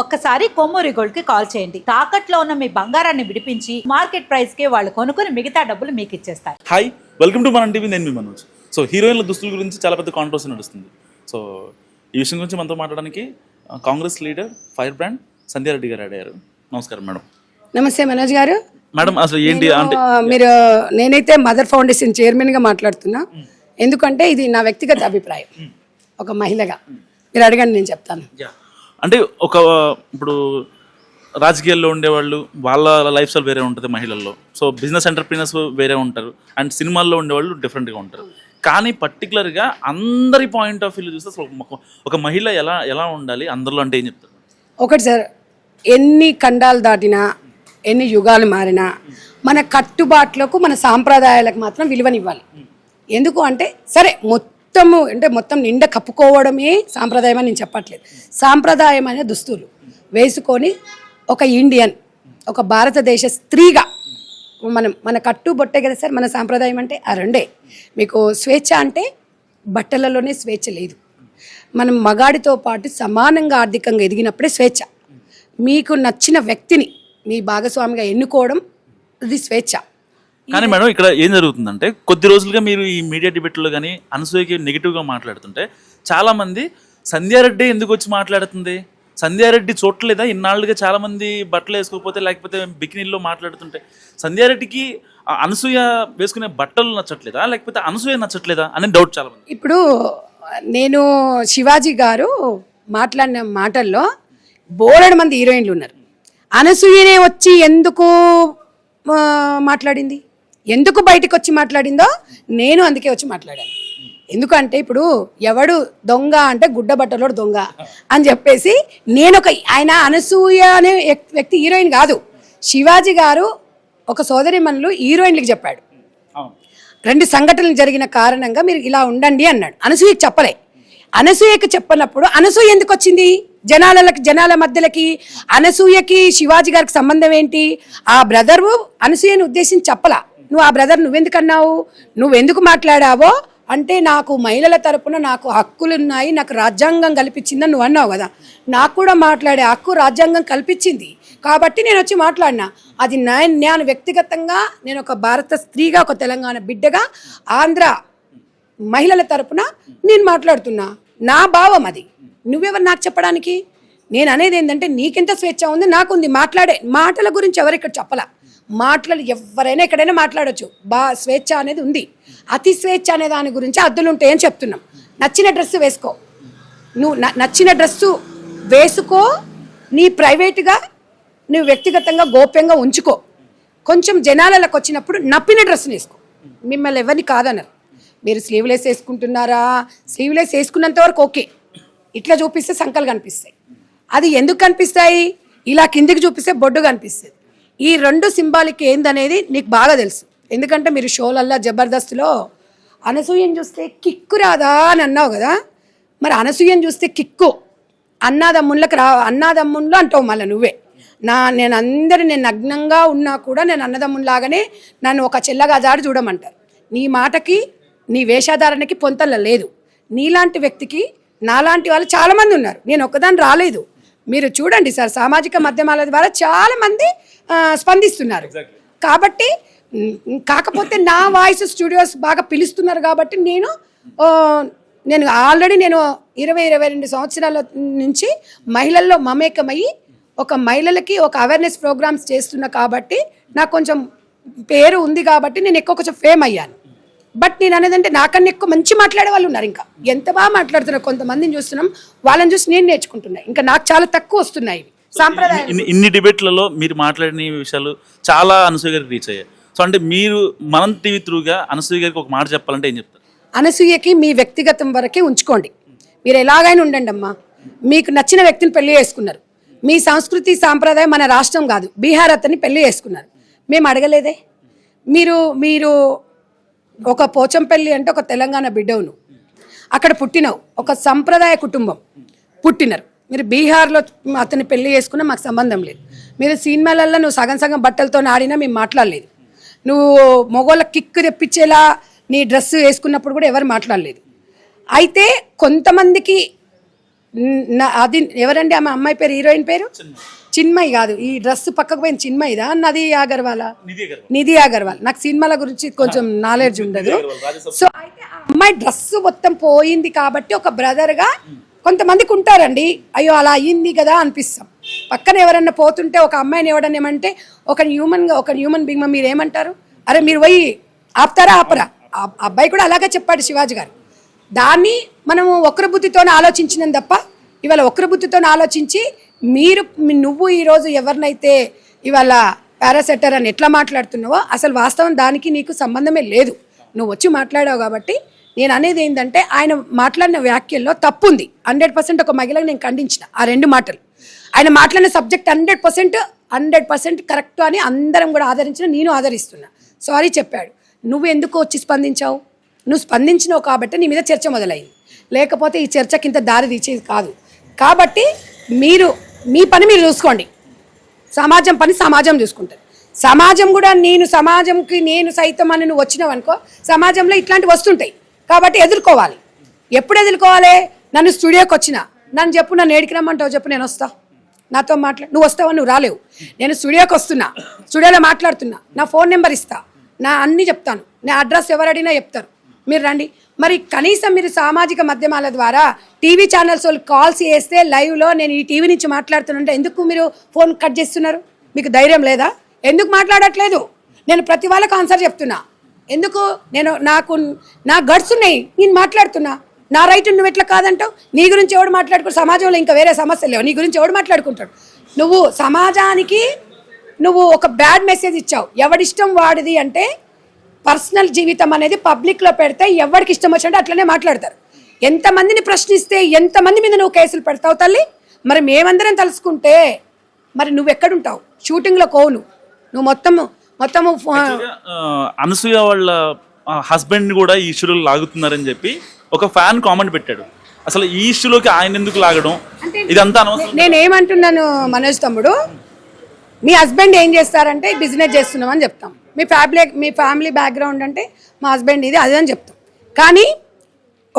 ఒక్కసారి కొమ్మూరి గోల్డ్కి కాల్ చేయండి. తాకట్లో ఉన్న మీ బంగారాన్ని విడిపించి మార్కెట్ ప్రైస్కి వాళ్ళు కొనుక్కుని మిగతా డబ్బులు మీకు ఇచ్చేస్తారు hi welcome to Mana TV నేను మీ మనోజ్. సో హీరోయిన్ల దుస్తుల గురించి చాలా పెద్ద కాంట్రవర్సీ నడుస్తుంది. సో ఈ విషయం గురించి మనతో మాట్లాడడానికి Congress leader fire brand Sandhya Reddy గారు అడిగారు నమస్కారం మేడం. నమస్తే మనోజ్ గారు. మేడం అసలు ఏంటి మీరు నేనైతే మదర్ ఫౌండేషన్ చైర్మన్గా మాట్లాడుతున్నా ఎందుకంటే ఇది నా వ్యక్తిగత అభిప్రాయం. ఒక మహిళగా. మీరు అడగండి నేను చెప్తాను. అంటే ఒక ఇప్పుడు రాజకీయాల్లో ఉండేవాళ్ళు వాళ్ళ లైఫ్ స్టైల్ వేరే ఉంటుంది మహిళల్లో. సో బిజినెస్ ఎంటర్ప్రీనర్స్ వేరే ఉంటారు. అండ్ సినిమాల్లో ఉండేవాళ్ళు డిఫరెంట్గా ఉంటారు. కానీ పర్టికులర్గా అందరి పాయింట్ ఆఫ్ వ్యూ చూస్తే అసలు ఒక- మహిళ ఎలా ఎలా ఉండాలి అందరిలో అంటే ఏం చెప్తారు? ఒకటి సార్ ఎన్ని ఖండాలు దాటినా ఎన్ని యుగాలు మారినా మన కట్టుబాట్లకు మన సాంప్రదాయాలకు మాత్రం విలువనివ్వాలి. ఎందుకు అంటే సరే మొత్తం మొత్తము అంటే మొత్తం నిండా కప్పుకోవడమే సాంప్రదాయం అని నేను చెప్పట్లేదు. సాంప్రదాయమైన దుస్తులు వేసుకొని ఒక ఇండియన్ ఒక భారతదేశ స్త్రీగా మనం మన కట్టు బొట్టే కదా సార్ మన సాంప్రదాయం అంటే ఆ రెండే. మీకు స్వేచ్ఛ అంటే బట్టలలోనే స్వేచ్ఛ లేదు. మనం మగాడితో పాటు సమానంగా ఆర్థికంగా ఎదిగినప్పుడే స్వేచ్ఛ. మీకు నచ్చిన వ్యక్తిని మీ భాగస్వామిగా ఎన్నుకోవడం అది స్వేచ్ఛ. కానీ మేడం ఇక్కడ ఏం జరుగుతుందంటే కొద్ది రోజులుగా మీరు ఈ మీడియా డిబేట్లో కానీ అనసూయకి నెగిటివ్గా మాట్లాడుతుంటే చాలామంది సంధ్యారెడ్డి ఎందుకు వచ్చి మాట్లాడుతుంది? సంధ్యారెడ్డి చూడలేదా ఇన్నాళ్ళుగా చాలామంది బట్టలు వేసుకోకపోతే లేకపోతే బికినీల్లో మాట్లాడుతుంటే సంధ్యారెడ్డికి అనసూయ వేసుకునే బట్టలు నచ్చట్లేదా? లేకపోతే అనసూయ నచ్చట్లేదా? అనే డౌట్ చాలా మంది ఇప్పుడు నేను శివాజీ గారు మాట్లాడిన మాటల్లో బోలెడు మంది హీరోయిన్లు ఉన్నారు. అనసూయనే వచ్చి ఎందుకు మాట్లాడింది? ఎందుకు బయటకు వచ్చి మాట్లాడిందో నేను అందుకే వచ్చి మాట్లాడాను. ఎందుకంటే ఇప్పుడు ఎవడు దొంగ అంటే గుడ్డ బట్టలోడు దొంగ అని చెప్పేసి నేను ఒక ఆయన అనసూయ అనే వ్యక్- వ్యక్తి హీరోయిన్ కాదు. శివాజీ గారు ఒక సోదరి మనలు హీరోయిన్లకు చెప్పాడు. రెండు సంఘటనలు జరిగిన కారణంగా మీరు ఇలా ఉండండి అన్నాడు. అనసూయకి చెప్పలే. అనసూయకి చెప్పనప్పుడు అనసూయ ఎందుకు వచ్చింది? జనాలకి జనాల మధ్యలకి అనసూయకి శివాజీ గారికి సంబంధం ఏంటి? ఆ బ్రదరు అనసూయని ఉద్దేశించి చెప్పలా. నువ్వు ఆ బ్రదర్ నువ్వెందుకు అన్నావు నువ్వెందుకు మాట్లాడావో? అంటే నాకు మహిళల తరపున నాకు హక్కులు ఉన్నాయి నాకు రాజ్యాంగం కల్పించిందని నువ్వు అన్నావు కదా. నాకు కూడా మాట్లాడే హక్కు రాజ్యాంగం కల్పించింది. కాబట్టి నేను వచ్చి మాట్లాడినా. అది నా నేను వ్యక్తిగతంగా నేను ఒక భారత స్త్రీగా ఒక తెలంగాణ బిడ్డగా ఆంధ్ర మహిళల తరపున నేను మాట్లాడుతున్నా. నా భావం అది. నువ్వెవరు నాకు చెప్పడానికి? నేను అనేది ఏంటంటే నీకెంత స్వేచ్ఛ ఉంది నాకుంది. మాట్లాడే మాటల గురించి ఎవరు ఇక్కడ చెప్పలా? మాటలు ఎవరైనా ఎక్కడైనా మాట్లాడచ్చు. బా స్వేచ్ఛ అనేది ఉంది. అతి స్వేచ్ఛ అనే దాని గురించి అద్దులు ఉంటాయని చెప్తున్నాం? నచ్చిన డ్రెస్ వేసుకో. నువ్వు న- నచ్చిన డ్రెస్సు వేసుకో నీ ప్రైవేట్గా నువ్వు వ్యక్తిగతంగా గోప్యంగా ఉంచుకో. కొంచెం జనాలకు వచ్చినప్పుడు నప్పిన డ్రెస్ వేసుకో. మిమ్మల్ని ఎవరిని కాదన్నారు మీరు స్లీవ్లెస్ వేసుకుంటున్నారా? స్లీవ్లెస్ వేసుకున్నంత వరకు ఓకే. ఇట్లా చూపిస్తే సంకలు కనిపిస్తాయి. అది ఎందుకు కనిపిస్తాయి? ఇలా కిందికి చూపిస్తే బొడ్డు కనిపిస్తుంది. ఈ రెండు సింబాలిక్ ఏందనేది నీకు బాగా తెలుసు. ఎందుకంటే మీరు షోలల్లా జబర్దస్త్లో అనసూయం చూస్తే కిక్కు రాదా అని అన్నావు కదా. మరి అనసూయం చూస్తే కిక్కు. అన్నాదమ్ముళ్ళకి రా అన్నాదమ్ముళ్ళు అంటావు మళ్ళీ నువ్వే. నా నేను అందరు నేను నగ్నంగా ఉన్నా కూడా నేను అన్నదమ్ముల్లాగానే నన్ను ఒక చెల్లగా జాడి చూడమంటారు. నీ మాటకి నీ వేషధారణకి పొంతల లేదు. నీలాంటి వ్యక్తికి నాలాంటి వాళ్ళు చాలామంది ఉన్నారు. నేను ఒక్కదాన్ని రాలేదు. మీరు చూడండి సార్ సామాజిక మాధ్యమాల ద్వారా చాలామంది స్పందిస్తున్నారు. కాబట్టి కాకపోతే నా వాయిస్ స్టూడియోస్ బాగా పిలుస్తున్నారు కాబట్టి నేను నేను ఆల్రెడీ నేను ఇరవై ఇరవై రెండు సంవత్సరాల నుంచి మహిళల్లో మమేకమయ్యి ఒక మహిళలకి ఒక అవేర్నెస్ ప్రోగ్రామ్స్ చేస్తున్నా కాబట్టి నాకు కొంచెం పేరు ఉంది కాబట్టి నేను ఎక్కువ కొంచెం ఫేమ్ అయ్యాను. బట్ నేను అనేది అంటే నాకన్నా ఎక్కువ మంచి మాట్లాడే వాళ్ళు ఉన్నారు ఇంకా. ఎంత బాగా మాట్లాడుతున్నారు కొంతమందిని చూస్తున్నాం వాళ్ళని చూసి నేను నేర్చుకుంటున్నా. ఇంకా నాకు చాలా తక్కువ వస్తున్నాయి. సాంప్రదాయం. ఇన్ని డిబేట్లలో మీరు మాట్లాడిన విషయాలు చాలా అనసూయ గారికి రీచ్ అయ్యాయి. సో అంటే మీరు మనం టీవీ త్రూగా అనసూయ గారికి ఒక మాట చెప్పాలంటే ఏం చెప్తారు? అనసూయకి మీ వ్యక్తిగతం వరకే ఉంచుకోండి. మీరు ఎలాగైనా ఉండండి అమ్మా. మీకు నచ్చిన వ్యక్తిని పెళ్ళి చేసుకున్నారు. మీ సంస్కృతి సాంప్రదాయం మన రాష్ట్రం కాదు. బీహార్ అతన్ని పెళ్ళి చేసుకున్నారు. మేము అడగలేదే? మీరు మీరు ఒక పోచంపల్లి అంటే ఒక తెలంగాణ బిడ్డవును. అక్కడ పుట్టినవు. ఒక సంప్రదాయ కుటుంబం పుట్టినరు. మీరు బీహార్లో అతన్ని పెళ్ళి చేసుకున్నా మాకు సంబంధం లేదు. మీరు సినిమాలలో నువ్వు సగం సగం బట్టలతో ఆడినా మేము మాట్లాడలేదు. నువ్వు మొగోళ్ళ కిక్ తెప్పించేలా నీ డ్రెస్ వేసుకున్నప్పుడు కూడా ఎవరు మాట్లాడలేదు. అయితే కొంతమందికి అది ఎవరండి ఆమె అమ్మాయి పేరు హీరోయిన్ పేరు? చిన్మయి. కాదు ఈ డ్రెస్ పక్కకు పోయిన చిన్మయిదా? నది అగర్వాలా. నిధి అగర్వాల్. నాకు సినిమాల గురించి కొంచెం నాలెడ్జ్ ఉండదు. సో అయితే ఆ అమ్మాయి డ్రెస్ మొత్తం పోయింది కాబట్టి ఒక బ్రదర్గా కొంతమందికి ఉంటారండి అయ్యో అలా అయ్యింది కదా అనిపిస్తాం. పక్కన ఎవరన్నా పోతుంటే ఒక అమ్మాయిని ఎవడని ఏమంటే ఒక హ్యూమన్గా ఒక హ్యూమన్ బీయింగ్ మీరు ఏమంటారు? అరే మీరు పోయి ఆపుతారా ఆపరా? ఆ అబ్బాయి కూడా అలాగే చెప్పాడు శివాజీ గారు. దాన్ని మనము ఒకరి బుద్ధితోనే ఆలోచించినాం తప్ప ఇవాళ ఒకరి బుద్ధితోనే ఆలోచించి మీరు నువ్వు ఈరోజు ఎవరినైతే ఇవాళ పారాసెటర్ అని ఎట్లా మాట్లాడుతున్నావో అసలు వాస్తవం దానికి నీకు సంబంధమే లేదు. నువ్వు వచ్చి మాట్లాడావు కాబట్టి నేను అనేది ఏంటంటే ఆయన మాట్లాడిన వ్యాఖ్యల్లో తప్పు ఉంది హండ్రెడ్ పర్సెంట్ ఒక మహిళకు నేను ఖండించిన ఆ రెండు మాటలు. ఆయన మాట్లాడిన subject hundred percent hundred percent correct అని అందరం కూడా ఆదరించిన నేను ఆదరిస్తున్నా. సారీ చెప్పాడు. నువ్వు ఎందుకు వచ్చి స్పందించావు? నువ్వు స్పందించినావు కాబట్టి నీ మీద చర్చ మొదలైంది. లేకపోతే ఈ చర్చకి ఇంత దారి తీసేది కాదు. కాబట్టి మీరు మీ పని మీరు చూసుకోండి. సమాజం పని సమాజం చూసుకుంటుంది. సమాజం కూడా నేను సమాజంకి నేను సైతం అని నువ్వు వచ్చినావు అనుకో సమాజంలో ఇట్లాంటివి వస్తుంటాయి. కాబట్టి ఎదుర్కోవాలి. ఎప్పుడు ఎదుర్కోవాలి? నన్ను స్టూడియోకి వచ్చిన. నన్ను చెప్పు నన్ను ఏడికి రమ్మంటావు చెప్పు నేను వస్తా. నాతో మాట్లా నువ్వు వస్తావని నువ్వు రాలేవు. నేను స్టూడియోకి వస్తున్నా. స్టూడియోలో మాట్లాడుతున్నా. నా ఫోన్ నెంబర్ ఇస్తా. నా అన్నీ చెప్తాను. నా అడ్రస్ ఎవరు అడిగినా చెప్తారు. మీరు రండి. మరి కనీసం మీరు సామాజిక మాధ్యమాల ద్వారా టీవీ ఛానల్స్ వాళ్ళు కాల్స్ చేస్తే లైవ్లో నేను ఈ టీవీ నుంచి మాట్లాడుతుంటే ఎందుకు మీరు ఫోన్ కట్ చేస్తున్నారు? మీకు ధైర్యం లేదా? ఎందుకు మాట్లాడట్లేదు? నేను ప్రతి వాళ్ళకి ఆన్సర్ చెప్తున్నా. ఎందుకు? నేను నాకు నా గడ్స్ ఉన్నాయి. నేను మాట్లాడుతున్నా. నా రైట్ నువ్వు ఎట్లా కాదంటావు? నీ గురించి ఎవడు మాట్లాడుకుంటు సమాజంలో ఇంకా వేరే సమస్యలు లేవు. నీ గురించి ఎవడు మాట్లాడుకుంటాడు? నువ్వు సమాజానికి నువ్వు ఒక బ్యాడ్ మెసేజ్ ఇచ్చావు. ఎవడిష్టం వాడిది అంటే పర్సనల్ జీవితం అనేది పబ్లిక్లో పెడితే ఎవరికి ఇష్టం వచ్చినట్టు అట్లనే మాట్లాడతారు. ఎంతమందిని ప్రశ్నిస్తే ఎంతమంది మీద నువ్వు కేసులు పెడతావు తల్లి? మరి మేమందరం తలుసుకుంటే మరి నువ్వు ఎక్కడుంటావు? షూటింగ్లో కోవు నువ్వు మొత్తము మొత్తము అనసూయ వాళ్ళ హస్బెండ్ కూడా ఈ ఇష్యూలో లాగుతున్నారని చెప్పి ఒక ఫ్యాన్ కామెంట్ పెట్టాడు. అసలు ఈ ఇష్యూలోకి ఆయన ఎందుకు లాగడం? ఇదంతా నేనేమంటున్నాను మనోజ్ తమ్ముడు మీ హస్బెండ్ ఏం చేస్తారంటే బిజినెస్ చేస్తున్నామని చెప్తాం. మీ ఫ్యామిలీ మీ ఫ్యామిలీ బ్యాక్గ్రౌండ్ అంటే మా హస్బెండ్ ఇది అది అని చెప్తాం. కానీ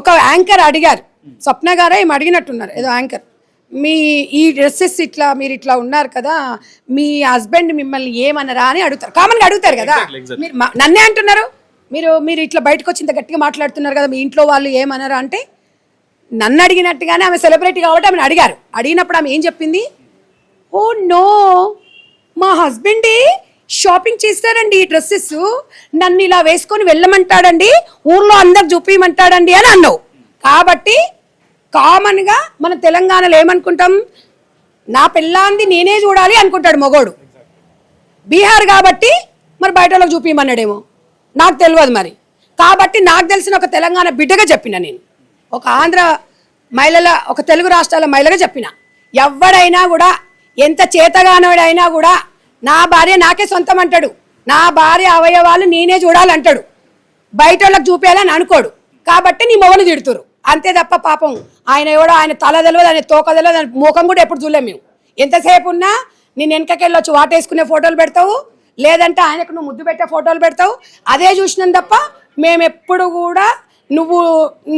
ఒక యాంకర్ అడిగారు. స్వప్న గారే ఏం అడిగినట్టున్నారు? ఏదో యాంకర్ మీ ఈ డ్రెస్సెస్ ఇట్లా మీరు ఇట్లా ఉన్నారు కదా మీ హస్బెండ్ మిమ్మల్ని ఏమన్నారా అని అడుగుతారు. కామన్గా అడుగుతారు కదా. మీరు నన్నే అంటున్నారు? మీరు మీరు ఇట్లా బయటకు వచ్చి ఇంత గట్టిగా మాట్లాడుతున్నారు కదా మీ ఇంట్లో వాళ్ళు ఏమన్నారా అంటే నన్ను అడిగినట్టుగానే ఆమె సెలబ్రిటీ కాబట్టి ఆమెను అడిగారు. అడిగినప్పుడు ఆమె ఏం చెప్పింది? Oh no. మా హస్బెండే షాపింగ్ చేస్తారండి ఈ డ్రెస్సెస్. నన్ను ఇలా వేసుకొని వెళ్ళమంటాడండి. ఊర్లో అందరు చూపించమంటాడండి అని అన్నావు. కాబట్టి కామన్గా మన తెలంగాణలో ఏమనుకుంటాం? నా పిల్లాంది నేనే చూడాలి అనుకుంటాడు మొగోడు. బీహార్ కాబట్టి మరి బయట వాళ్ళకి చూపించమన్నాడేమో నాకు తెలియదు మరి. కాబట్టి నాకు తెలిసిన ఒక తెలంగాణ బిడ్డగా చెప్పిన నేను. ఒక ఆంధ్ర మహిళల ఒక తెలుగు రాష్ట్రాల మహిళగా చెప్పిన. ఎవడైనా కూడా ఎంత చేతగానోడైనా కూడా నా భార్య నాకే సొంతం అంటాడు. నా భార్య అవయవాలు నేనే చూడాలంటాడు. బయట వాళ్ళకి చూపించాలని అనుకోడు. కాబట్టి నీ మొగలు తిడుతురు అంతే తప్ప పాపం. ఆయన ఎవడో ఆయన తల తెలియదు ఆయన తోక తెలియదు ఆయన ముఖం కూడా ఎప్పుడు చూడలేము మేము. ఎంతసేపు ఉన్నా నేను వెనకకెళ్ళి వచ్చి వాటేసుకునే ఫోటోలు పెడతావు లేదంటే ఆయనకు నువ్వు ముద్దు పెట్టే ఫోటోలు పెడతావు. అదే చూసినాం తప్ప మేము ఎప్పుడు కూడా నువ్వు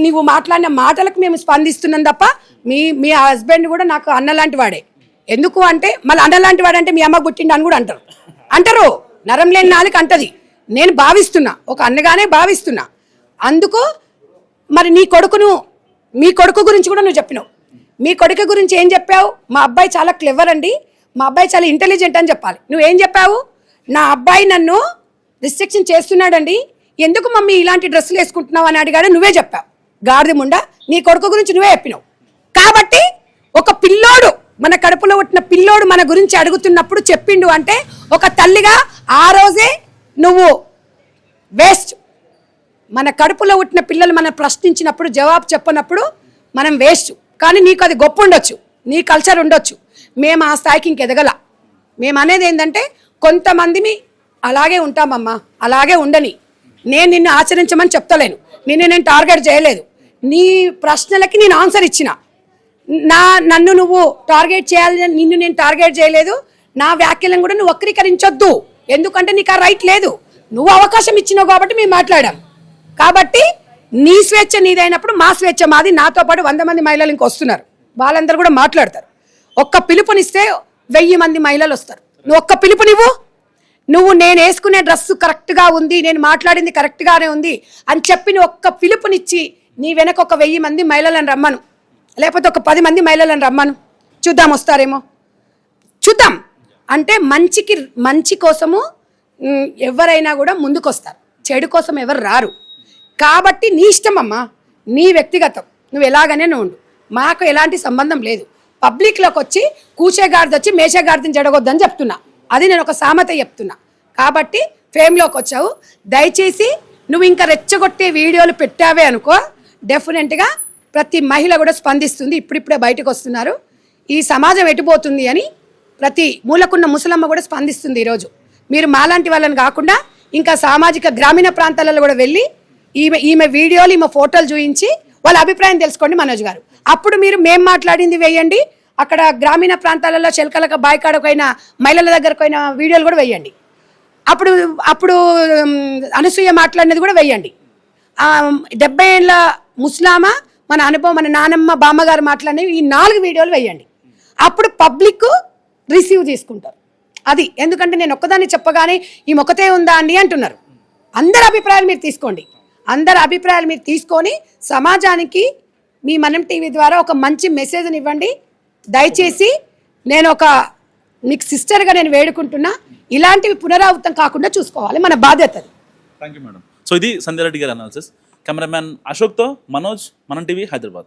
నువ్వు మాట్లాడిన మాటలకు మేము స్పందిస్తున్నాం తప్ప మీ మీ హస్బెండ్ కూడా నాకు అన్న లాంటి వాడే. ఎందుకు అంటే మళ్ళీ అన్న లాంటి మీ అమ్మ పుట్టిండు అని కూడా అంటారు. అంటారు. నరం లేని నాలుగు అంటది. నేను భావిస్తున్నా. ఒక అన్నగానే భావిస్తున్నా. అందుకు మరి నీ కొడుకును మీ కొడుకు గురించి కూడా నువ్వు చెప్పినావు. మీ కొడుకు గురించి ఏం చెప్పావు? మా అబ్బాయి చాలా క్లెవర్ అండి. మా అబ్బాయి చాలా ఇంటెలిజెంట్ అని చెప్పాలి. నువ్వేం చెప్పావు? నా అబ్బాయి నన్ను రిస్ట్రిక్షన్ చేస్తున్నాడండి. ఎందుకు మమ్మీ ఇలాంటి డ్రెస్సులు వేసుకుంటున్నావు అని అడిగాడు నువ్వే చెప్పావు. గాడిద ముండా నీ కొడుకు గురించి నువ్వే చెప్పినావు. కాబట్టి ఒక పిల్లోడు మన కడుపులో పుట్టిన పిల్లోడు మన గురించి అడుగుతున్నప్పుడు చెప్పిండు అంటే ఒక తల్లిగా ఆ రోజే నువ్వు వేస్ట్ మన కడుపులో పుట్టిన పిల్లలు మనం ప్రశ్నించినప్పుడు జవాబు చెప్పనప్పుడు మనం వేస్ట్. కానీ నీకు అది గొప్ప ఉండొచ్చు. నీ కల్చర్ ఉండొచ్చు. మేము ఆ స్థాయికి ఇంకెదగల మేము అనేది ఏంటంటే కొంతమందిని అలాగే ఉంటామమ్మా. అలాగే ఉండని. నేను నిన్ను ఆచరించమని చెప్తలేను. నిన్ను నేను టార్గెట్ చేయలేదు. నీ ప్రశ్నలకి నేను ఆన్సర్ ఇచ్చిన. నా నన్ను నువ్వు టార్గెట్ చేయాలని నిన్ను నేను టార్గెట్ చేయలేదు. నా వ్యాఖ్యలను కూడా నువ్వు వక్రీకరించొద్దు. ఎందుకంటే నీకు ఆ రైట్ లేదు. నువ్వు అవకాశం ఇచ్చినావు కాబట్టి మేము మాట్లాడాం. కాబట్టి నీ స్వేచ్ఛ నీదైనప్పుడు మా స్వేచ్ఛ మాది నాతో పాటు వంద మంది మహిళలు ఇంక వస్తున్నారు. వాళ్ళందరూ కూడా మాట్లాడతారు. ఒక్క పిలుపునిస్తే వెయ్యి మంది మహిళలు వస్తారు. నువ్వు ఒక్క పిలుపునివ్వు. నువ్వు నేను వేసుకునే డ్రెస్ కరెక్ట్గా ఉంది నేను మాట్లాడింది కరెక్ట్గానే ఉంది అని చెప్పి నువ్వు ఒక్క పిలుపునిచ్చి నీ వెనక ఒక వెయ్యి మంది మహిళలను రమ్మను. లేకపోతే ఒక పది మంది మహిళలను రమ్మను. చూద్దాం వస్తారేమో. చూద్దాం. అంటే మంచికి మంచి కోసము ఎవరైనా కూడా ముందుకొస్తారు. చెడు కోసం ఎవరు రారు. కాబట్టి నీ ఇష్టం అమ్మా నీ వ్యక్తిగతం. నువ్వు ఎలాగనే నువ్వు ఉండు. మాకు ఎలాంటి సంబంధం లేదు. పబ్లిక్లోకి వచ్చి కూచేగాడిది వచ్చి మేషగాడిని జడగొద్దని చెప్తున్నా. అది నేను ఒక సామెత చెప్తున్నా. కాబట్టి ఫేమ్లోకి వచ్చావు. దయచేసి నువ్వు ఇంకా రెచ్చగొట్టే వీడియోలు పెట్టావే అనుకో. డెఫినెట్గా ప్రతి మహిళ కూడా స్పందిస్తుంది. ఇప్పుడిప్పుడే బయటకు వస్తున్నారు. ఈ సమాజం ఎటుపోతుంది అని ప్రతి మూలకున్న ముసలమ్మ కూడా స్పందిస్తుంది ఈరోజు. మీరు మాలాంటి వాళ్ళని కాకుండా ఇంకా సామాజిక గ్రామీణ ప్రాంతాలలో కూడా వెళ్ళి ఈమె ఈమె వీడియోలు ఈమె ఫోటోలు చూపించి వాళ్ళ అభిప్రాయం తెలుసుకోండి మనోజ్ గారు. అప్పుడు మీరు మేం మాట్లాడింది వేయండి. అక్కడ గ్రామీణ ప్రాంతాలలో చెలకలక బాయికాడకైనా మహిళల దగ్గరకైన వీడియోలు కూడా వేయండి. అప్పుడు అప్పుడు అనసూయ మాట్లాడినది కూడా వేయండి. డెబ్బై ఏళ్ళ ముస్లామా మన అనుభవం మన నానమ్మ బామ్మగారు మాట్లాడినవి ఈ నాలుగు వీడియోలు వేయండి. అప్పుడు పబ్లిక్ రిసీవ్ తీసుకుంటారు. అది. ఎందుకంటే నేను ఒక్కదాన్ని చెప్పగానే ఈ మొక్కతే ఉందా అండి అంటున్నారు. అందరి అభిప్రాయాలు మీరు తీసుకోండి. అందరి అభిప్రాయాలు మీరు తీసుకొని సమాజానికి మీ మనం టీవీ ద్వారా ఒక మంచి మెసేజ్ని ఇవ్వండి. దయచేసి నేను ఒక మీకు సిస్టర్గా నేను వేడుకుంటున్నా. ఇలాంటివి పునరావృతం కాకుండా చూసుకోవాలి మన బాధ్యత థ్యాంక్ యూ మేడం సో ఇది సంధ్యారెడ్డి గారి అనాలిసిస్ కెమెరామ్యాన్ అశోక్తో మనోజ్ మనం టీవీ హైదరాబాద్.